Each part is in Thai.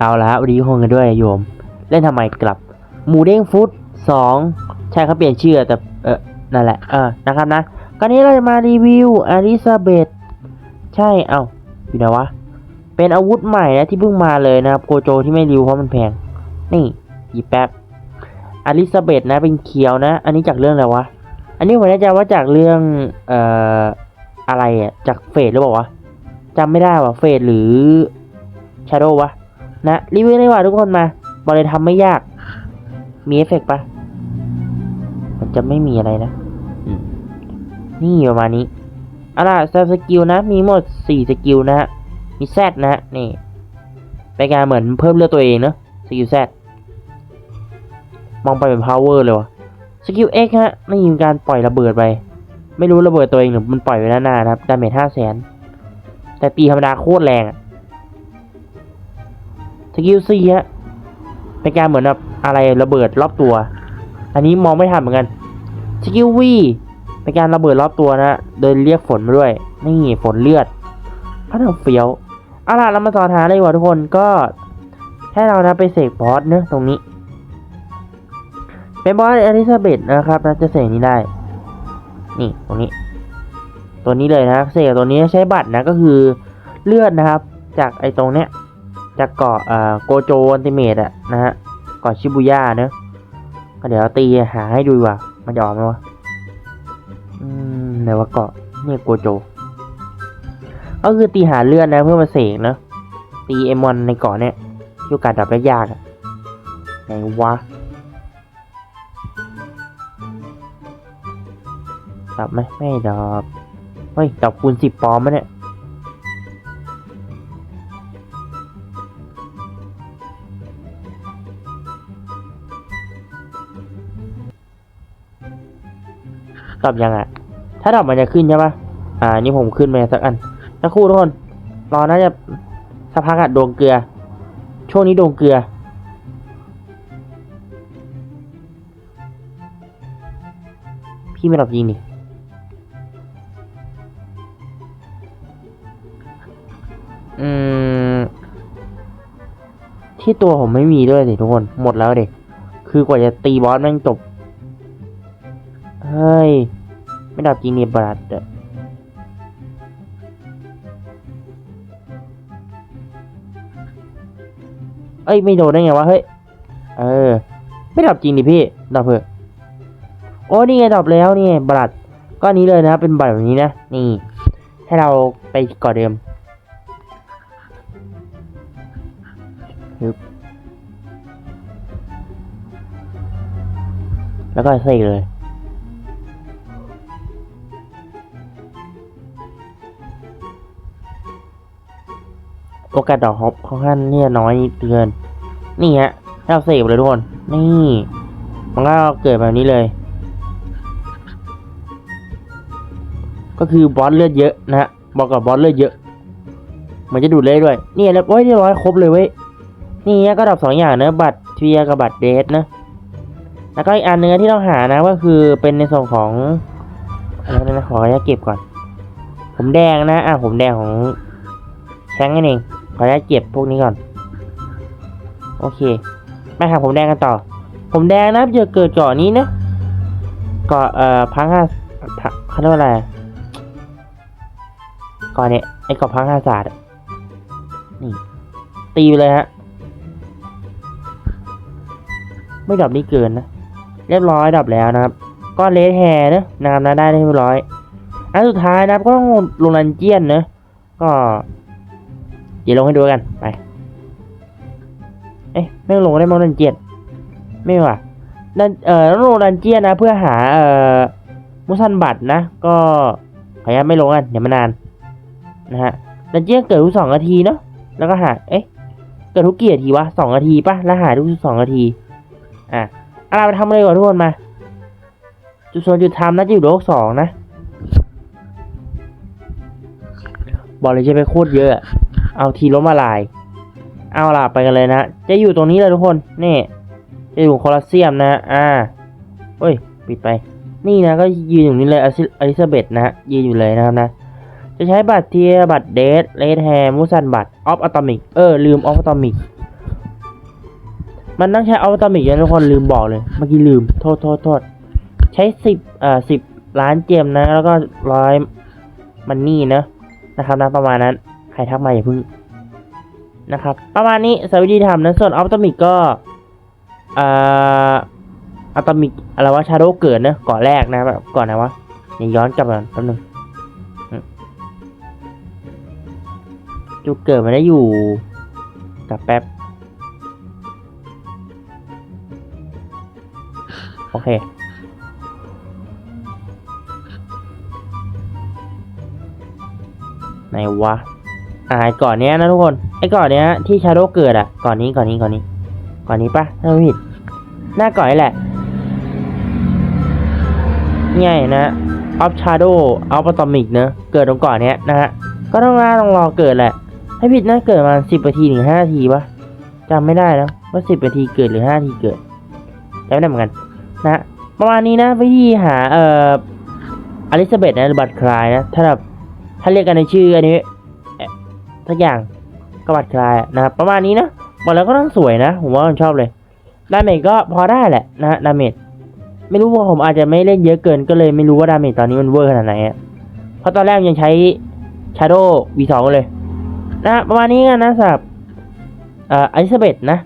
เอาละฮะวันนี้คงกันด้วยโยม เล่นทำไมกลับ หมูเด้งฟุตสองใช่เขาเปลี่ยนชื่อแต่เออนั่นแหละเออนะครับนะคราวนี้เราจะมารีวิวอลิซาเบธใช่เอ้าอยู่ไหนวะ เป็นอาวุธใหม่นะที่เพิ่งมาเลยนะครับโกโจที่ไม่รีวิวเพราะมันแพง นี่หยิบแป๊บอลิซาเบธนะเป็นเขียวนะ อันนี้จากเรื่องอะไรวะ อันนี้ผมแน่ใจว่าจากเรื่องเอ่ออะไรอะจากเฟดหรือเปล่าวะจำไม่ได้ว่ะเฟดหรือชาโดวะ นะรีวิวเลยว่ะทุกคนมา บอกเลยทำไม่ยาก มีเอฟเฟกต์ปะมันจะไม่มีอะไรนะอืมนี่ประมาณนี้เอาล่ะสสกิลนะ มีหมดสี่สกิลนะฮะ มีแซดนะฮะ นี่เป็นการเหมือนเพิ่มเลือดตัวเองเนอะสกิลแซดมองไปเป็น power เลยวะสกิล X ฮะไม่มีการปล่อยระเบิดไป ไม่รู้ระเบิดตัวเองหรือมันปล่อยไว้นานๆนะครับดาเมจห้าแสนแต่ตีธรรมดาโคตรแรงอะ สกิลซีฮะเป็นการเหมือนแบบอะไรระเบิดรอบตัว อันนี้มองไม่ทันเหมือนกันสกิลวีเป็นการระเบิดรอบตัวนะโดยเรียกฝนมาด้วย นี่ฝนเลือดพัฒนาเฟี้ยวเอาล่ะเรามาสอนหาเลยดีกว่าทุกคนก็ให้เรานะไปเสกบอสเนอะตรงนี้ เป็นบอสอลิซาเบธนะครับนะจะเสกนี้ได้ นี่ตรงนี้ ตัวนี้เลยนะเสกตัวนี้ใช้บัตรนะก็คือเลือดนะครับ จากไอ้ตรงเนี้ย จากเกาะโกโจอันติเมตอะนะฮะเกาะชิบุย่าเนอะก็เดี๋ยวตีหาให้ดูว่ามันจะออกไหมวะอืมไหนว่าเกาะเนี่ยโกโจ ก็คือตีหาเลือดนะเพื่อมาเสกเนอะตีเอมอนในเกาะเนี่ยที่โอกาสดับได้ยากอะไหนวะดับไหมไม่ดับเฮ้ยดับคูณสิบปอมไหมเนี่ย ตอบยังอะ ถ้าตอบมันจะขึ้นใช่ปะอ่า นี่ผมขึ้นมาสักอันสักครู่ทุกคนรอน่าจะสักพักอะดวงเกลือ ช่วงนี้ดวงเกลือ พี่ไม่ตอบยิงนี่อืม ที่ตัวผมไม่มีด้วยสิทุกคน หมดแล้วเด็กคือกว่าจะตีบอสแม่งจบ เฮ้ย ไม่ดับจริงนี่บรัดอะเอ้ย ไม่โดนได้ไงวะ เฮ้ย เออ ไม่ดับจริงดิพี่ ดับเถอะโอ้นี่ไงดับแล้วนี่บรัดก็อันนี้เลยนะเป็นบัตรแบบนี้นะ นี่ ให้เราไปก่อนเดิมฮึบแล้วก็เสกเลย โอกาสดอกฮอปค่อนข้างเนี่ยน้อยนิดเกินนี่ฮะให้เราเสกเลยทุกคน นี่ มันก็เกิดแบบนี้เลย ก็คือบอสเลือดเยอะนะฮะบอกกับบอสเลือดเยอะ มันจะดูดเลยด้วยนี่แล้วโอ้ยเรียบร้อยครบเลยเว้ยนี่ฮะก็ดับสองอย่างนะบัตรเทียกับบัตรเดทนะแล้วก็อีกอันเนื้อที่ต้องหานะก็คือเป็นในส่วนของอะไรนะขออนุญาตเก็บก่อน ผมแดงนะ อะผมแดงของแชงนั่นเอง ออนุญาตเก็บพวกนี้ก่อน โอเคไปหาผมแดงกันต่อ ผมแดงนะจะเกิดเกาะนี้นะเกาะเอ่อพังห้าเขาเรียกว่าอะไรเกาะเนี้ยไอ้เกาะพังห้าศาสตร์นี่ตีไปเลยฮะไม่ดับนี่เกินนะเรียบร้อยดับแล้วนะครับ ก็เลสแฮร์นะนะครับนะได้เรียบร้อยอันสุดท้ายนะครับก็ต้องลงรันเจียนนะก็ เดี๋ยวลงให้ดูกัน ไป เอ๊ะไม่ลงได้มั้งดันเจียน ไม่ว่ะดันเอ่อต้องลงดันเจียนนะ เพื่อหาเอ่อมุสันบัตนะ ก็ขออนุญาตไม่ลงกัน เดี๋ยวมันนาน นะฮะ ดันเจียนเกิดทุกสองนาทีเนาะ แล้วก็หา เอ๊ะ เกิดทุกกี่นาทีวะสองนาทีปะแล้วหาทุกสองนาที อะเอาเราไปทำเลยก่อนทุกคนมา จุดส่วนจุดทำนะจะอยู่โลกสองนะ บอกเลยจะไปโคตรเยอะ เอาทีล้มละลาย เอาล่ะไปกันเลยนะ จะอยู่ตรงนี้เลยทุกคน นี่ จะอยู่โคลอสเซียมนะ อ่าเฮ้ย ปิดไป นี่นะก็ยืนอยู่นี่เลยอลิซาเบธนะ ยืนอยู่เลยนะครับนะ จะใช้บัตรเทียบัตรเดทเลดแฮมูสันบัตรออฟอะตอมิก เออ ลืมออฟอะตอมิก มันต้องใช้อัลต m มิกนะทุกคนลืมบอกเลย เมื่อกี้ลืม โทษโทษโทษ ใช้สิบอ่อสิบล้านเจมนะ แล้วก็ร้อยมันนี่นะ นะครับนะประมาณนั้น รทักมาอย่าเพิ่งนะครับ ประมาณนี้สวิธีทำนะส่วนอัลตมิกก็เอ่ออัลตมิกอะไรวะชาโดเกิดนะก่อนแรกนะก่อนนะวะนี่ย้อนกลับมาแป๊บนึงจุดเกิดมันได้อยู่กับแป๊บโอเคไหนวะ อ่าก่อนเนี้ยนะทุกคนไอ้ก่อนเนี้ยที่ชาโดเกิดอะ ก่อนนี้ก่อนนี้ก่อนนี้ ก่อนนี้ปะถ้าไม่ผิดหน้าก่อนนี่แหละง่ายนะออฟชาโดอัลปตอมิกเนอะเกิดตรงก่อนเนี้ยนะฮะก็ต้องรอต้องรอเกิดแหละให้ผิดนะเกิดมาสิบนาทีถึงห้านาทีปะจำไม่ได้แล้วว่าสิบนาทีเกิดหรือห้านาทีเกิดจำไม่ได้เหมือนกันนะประมาณนี้นะวิธีหาเอ่ออลิซาเบธนะบัตรคลายนะถ้าแบบถ้าเรียกกันในชื่ออันนี้ สักอย่างก็บัตรคลายนะครับประมาณนี้นะบอกแล้วก็ต้องสวยนะ ผมว่าผมชอบเลยดาเมจก็พอได้แหละนะดาเมจไม่รู้ว่าผมอาจจะไม่เล่นเยอะเกินก็เลยไม่รู้ว่าดาเมจตอนนี้มันเวอร์ขนาดไหนอะเพราะตอนแรกยังใช้ Shadow V2 เลยนะประมาณนี้กันนะสำหรับเอ่ออลิซาเบธนะ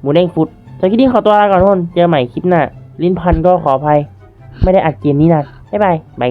หมูเด้งฟุตสำหรับคลิปนี้ขอตัวลาก่อนทุกคนเจอใหม่คลิปหน้าลิ้นพันก็ขออภัย ไม่ได้อัดเกมนี้นะบ๊ายบายบาย